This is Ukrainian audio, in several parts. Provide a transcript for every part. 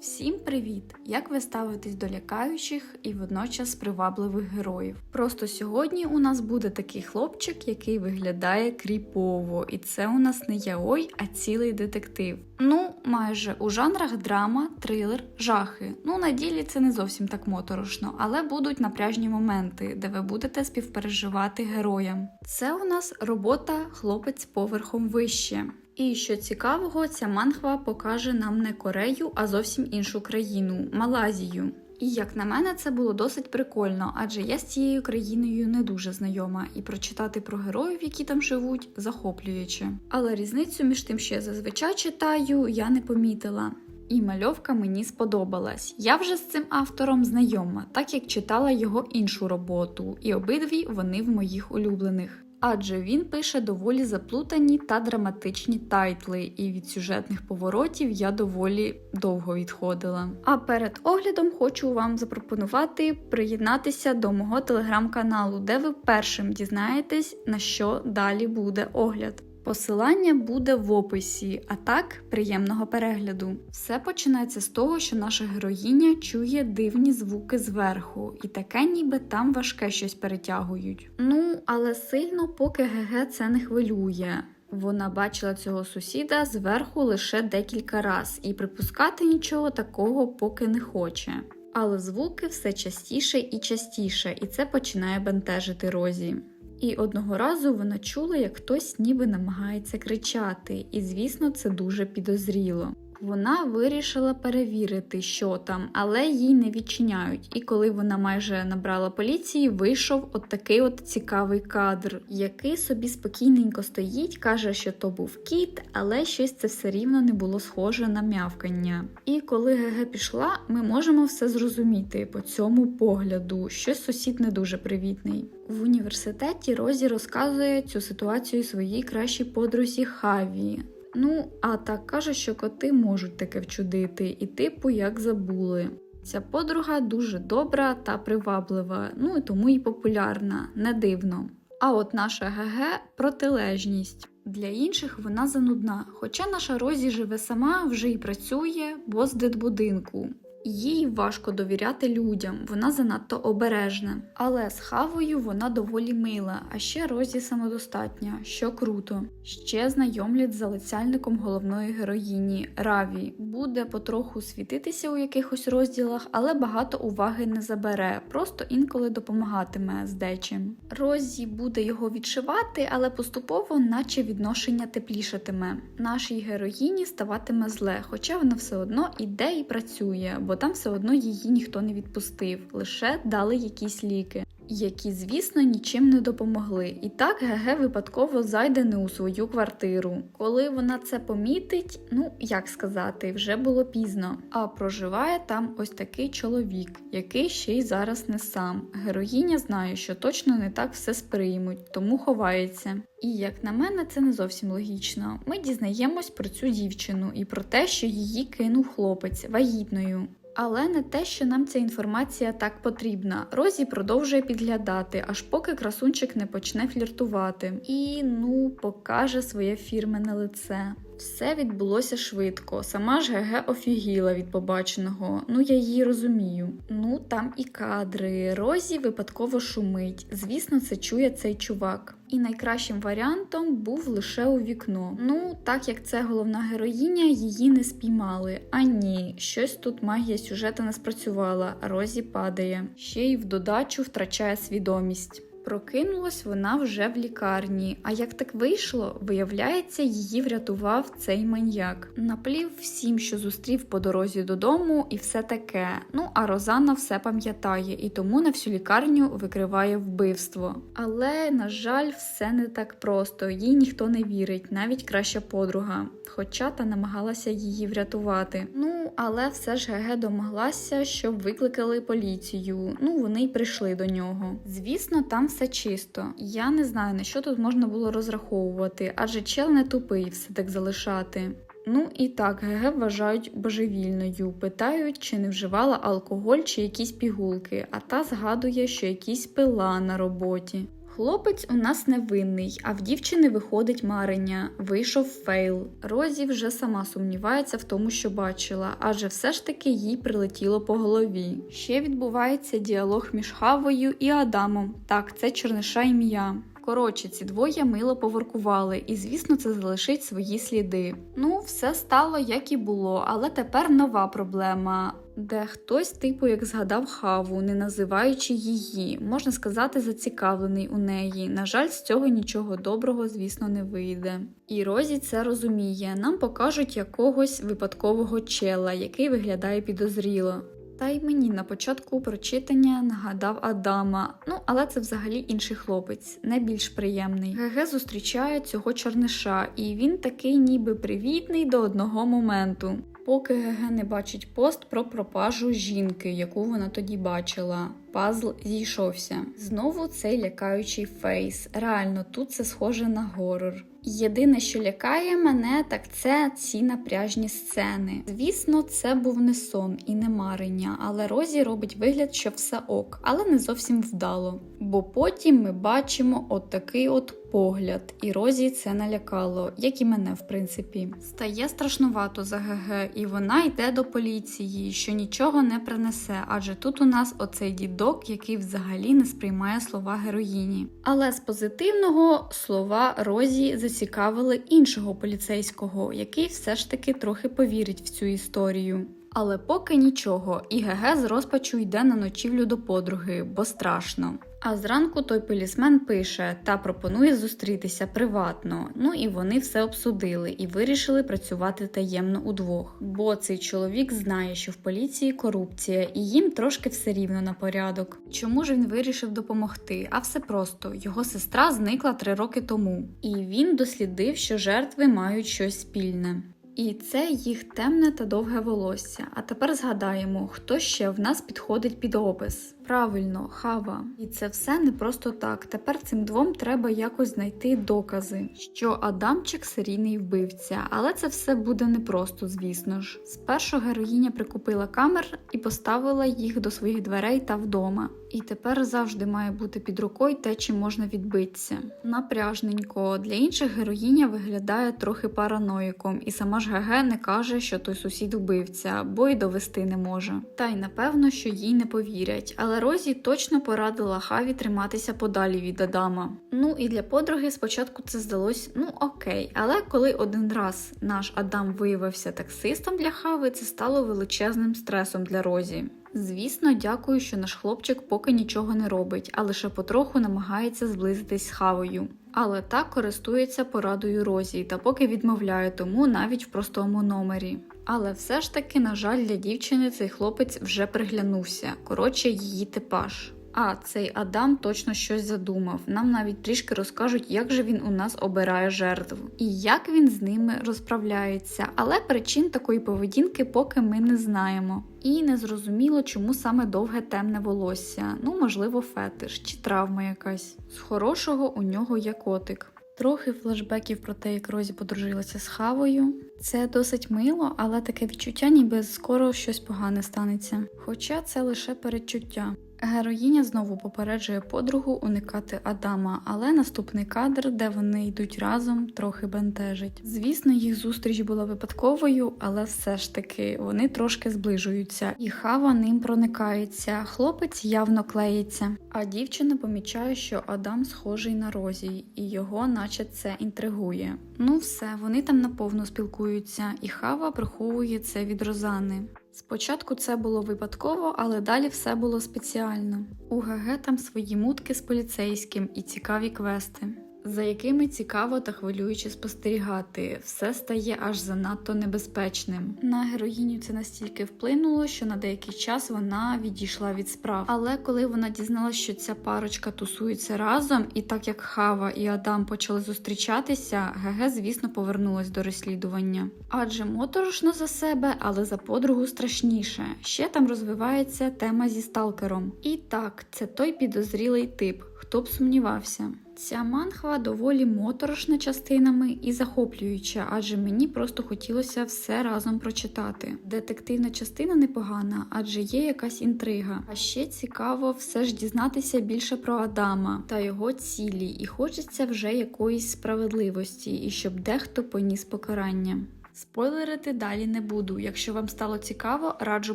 Всім привіт! Як ви ставитесь до лякаючих і водночас привабливих героїв? Просто сьогодні у нас буде такий хлопчик, який виглядає кріпово, і це у нас не яой, а цілий детектив. Ну, майже у жанрах драма, трилер, жахи. Ну, на ділі це не зовсім так моторошно, але будуть напряжні моменти, де ви будете співпереживати героям. Це у нас робота хлопець поверхом вище. І що цікавого, ця манхва покаже нам не Корею, а зовсім іншу країну Малазію. І як на мене, це було досить прикольно, адже я з цією країною не дуже знайома, і прочитати про героїв, які там живуть, захоплююче. Але різницю між тим, що я зазвичай читаю, я не помітила. І мальовка мені сподобалась. Я вже з цим автором знайома, так як читала його іншу роботу, і обидві вони в моїх улюблених. Адже він пише доволі заплутані та драматичні тайтли, і від сюжетних поворотів я доволі довго відходила. А перед оглядом хочу вам запропонувати приєднатися до мого телеграм-каналу, де ви першим дізнаєтесь, на що далі буде огляд. Посилання буде в описі, а так приємного перегляду. Все починається з того, що наша героїня чує дивні звуки зверху, і таке, ніби там важке щось перетягують. Ну, але сильно, поки ГГ це не хвилює. Вона бачила цього сусіда зверху лише декілька раз, і припускати нічого такого поки не хоче. Але звуки все частіше і частіше, і це починає бентежити Розі. І одного разу вона чула, як хтось ніби намагається кричати, і, звісно, це дуже підозріло. Вона вирішила перевірити, що там, але їй не відчиняють. І коли вона майже набрала поліції, вийшов от такий от цікавий кадр, який собі спокійненько стоїть, каже, що то був кіт, але щось це все рівно не було схоже на м'явкання. І коли ГГ пішла, ми можемо все зрозуміти по цьому погляду, що сусід не дуже привітний. В університеті Розі розказує цю ситуацію своїй кращій подрузі Хаві. Ну, а так каже, що коти можуть таке вчудити, і типу як забули. Ця подруга дуже добра та приваблива, ну і тому і популярна, не дивно. А от наша ГГ протилежність. Для інших вона занудна, хоча наша Розі живе сама, вже й працює, бо з дитбудинку. Їй важко довіряти людям, вона занадто обережна. Але з хавою вона доволі мила, а ще Розі самодостатня, що круто. Ще знайомлять з залицяльником головної героїні Раві. Буде потроху світитися у якихось розділах, але багато уваги не забере, просто інколи допомагатиме з дечим. Розі буде його відшивати, але поступово, наче відношення теплішатиме. Нашій героїні ставатиме зле, хоча вона все одно іде і працює бо там все одно її ніхто не відпустив, лише дали якісь ліки, які, звісно, нічим не допомогли. І так ГГ випадково зайде не у свою квартиру. Коли вона це помітить, ну як сказати, вже було пізно. А проживає там ось такий чоловік, який ще й зараз не сам. Героїня знає, що точно не так все сприймуть, тому ховається. І як на мене, це не зовсім логічно. Ми дізнаємось про цю дівчину і про те, що її кинув хлопець вагітною. Але не те, що нам ця інформація так потрібна. Розі продовжує підглядати, аж поки красунчик не почне фліртувати. І ну покаже своє фірмене лице. Все відбулося швидко. Сама ж ГГ офігіла від побаченого. Ну я її розумію. Ну там і кадри. Розі випадково шумить. Звісно, це чує цей чувак. І найкращим варіантом був лише у вікно. Ну, так як це головна героїня, її не спіймали. А ні, щось тут магія сюжету не спрацювала, Розі падає. Ще й в додачу втрачає свідомість. Прокинулась вона вже в лікарні. А як так вийшло, виявляється, її врятував цей маньяк. Наплів всім, що зустрів по дорозі додому, і все таке. Ну а Розанна все пам'ятає і тому на всю лікарню викриває вбивство. Але, на жаль, все не так просто. Їй ніхто не вірить, навіть краща подруга. Хоча та намагалася її врятувати. Ну, але все ж ГГ домоглася, щоб викликали поліцію. Ну, вони й прийшли до нього. Звісно, там все чисто. Я не знаю, на що тут можна було розраховувати, адже чел не тупий все так залишати. Ну і так, ГГ вважають божевільною, питають, чи не вживала алкоголь чи якісь пігулки, а та згадує, що якісь пила на роботі. Хлопець у нас невинний, а в дівчини виходить марення. Вийшов фейл. Розі вже сама сумнівається в тому, що бачила, адже все ж таки їй прилетіло по голові. Ще відбувається діалог між Хавою і Адамом. Так, це черниша ім'я. Коротше, ці двоє мило поворкували, і звісно, це залишить свої сліди. Ну, все стало як і було, але тепер нова проблема. Де хтось, типу, як згадав хаву, не називаючи її, можна сказати, зацікавлений у неї. На жаль, з цього нічого доброго, звісно, не вийде. І Розі це розуміє. Нам покажуть якогось випадкового чела, який виглядає підозріло. Та й мені на початку прочитання нагадав Адама. Ну, але це взагалі інший хлопець, не більш приємний. ГГ зустрічає цього чорниша, і він такий ніби привітний до одного моменту. Поки ГГ не бачить пост про пропажу жінки, яку вона тоді бачила. Пазл зійшовся. Знову цей лякаючий фейс. Реально, тут це схоже на горор. Єдине, що лякає мене, так це ці напряжні сцени. Звісно, це був не сон і не марення, але Розі робить вигляд, що все ок, але не зовсім вдало. Бо потім ми бачимо от такий от погляд, і Розі це налякало, як і мене, в принципі. Стає страшнувато за ГГ, і вона йде до поліції, що нічого не принесе, адже тут у нас оцей дідок, який взагалі не сприймає слова героїні. Але з позитивного слова Розі зацікавили іншого поліцейського, який все ж таки трохи повірить в цю історію. Але поки нічого, і ГГ з розпачу йде на ночівлю до подруги, бо страшно. А зранку той полісмен пише та пропонує зустрітися приватно. Ну і вони все обсудили і вирішили працювати таємно удвох. Бо цей чоловік знає, що в поліції корупція, і їм трошки все рівно на порядок. Чому ж він вирішив допомогти? А все просто його сестра зникла три роки тому, і він дослідив, що жертви мають щось спільне. І це їх темне та довге волосся. А тепер згадаємо, хто ще в нас підходить під опис. Правильно, хава. І це все не просто так. Тепер цим двом треба якось знайти докази, що Адамчик серійний вбивця, але це все буде непросто, звісно ж. Спершу героїня прикупила камер і поставила їх до своїх дверей та вдома. І тепер завжди має бути під рукою те, чим можна відбитися. Напряжненько для інших героїня виглядає трохи параноїком, і сама ж ГГ не каже, що той сусід вбивця, бо й довести не може. Та й напевно, що їй не повірять. Але Розі точно порадила Хаві триматися подалі від Адама. Ну і для подруги спочатку це здалось ну окей, але коли один раз наш Адам виявився таксистом для Хави, це стало величезним стресом для Розі. Звісно, дякую, що наш хлопчик поки нічого не робить, а лише потроху намагається зблизитись з хавою. Але так користується порадою Розі та поки відмовляє тому навіть в простому номері. Але все ж таки, на жаль, для дівчини цей хлопець вже приглянувся. Коротше, її типаж. А цей Адам точно щось задумав. Нам навіть трішки розкажуть, як же він у нас обирає жертв і як він з ними розправляється. Але причин такої поведінки поки ми не знаємо. І не зрозуміло, чому саме довге темне волосся. Ну, можливо, фетиш чи травма якась. З хорошого у нього є котик. Трохи флешбеків про те, як Розі подружилася з Хавою. Це досить мило, але таке відчуття, ніби скоро щось погане станеться. Хоча це лише передчуття. Героїня знову попереджує подругу уникати Адама, але наступний кадр, де вони йдуть разом, трохи бентежить. Звісно, їх зустріч була випадковою, але все ж таки вони трошки зближуються, і хава ним проникається. Хлопець явно клеїться. А дівчина помічає, що Адам схожий на Розі, і його, наче це інтригує. Ну все, вони там наповну спілкуються, і хава приховує це від Розани. Спочатку це було випадково, але далі все було спеціально. У ГГ там свої мутки з поліцейським і цікаві квести, за якими цікаво та хвилююче спостерігати. Все стає аж занадто небезпечним. На героїню це настільки вплинуло, що на деякий час вона відійшла від справ. Але коли вона дізналася, що ця парочка тусується разом, і так як Хава і Адам почали зустрічатися, ГГ, звісно, повернулась до розслідування. Адже моторошно за себе, але за подругу страшніше. Ще там розвивається тема зі сталкером. І так, це той підозрілий тип, хто б сумнівався. Ця манхва доволі моторошна частинами і захоплююча, адже мені просто хотілося все разом прочитати. Детективна частина непогана, адже є якась інтрига. А ще цікаво все ж дізнатися більше про Адама та його цілі, і хочеться вже якоїсь справедливості, і щоб дехто поніс покарання. Спойлерити далі не буду. Якщо вам стало цікаво, раджу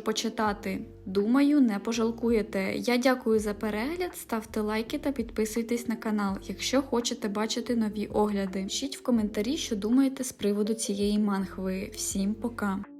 почитати. Думаю, не пожалкуєте. Я дякую за перегляд, ставте лайки та підписуйтесь на канал, якщо хочете бачити нові огляди. Пишіть в коментарі, що думаєте з приводу цієї манхви. Всім пока!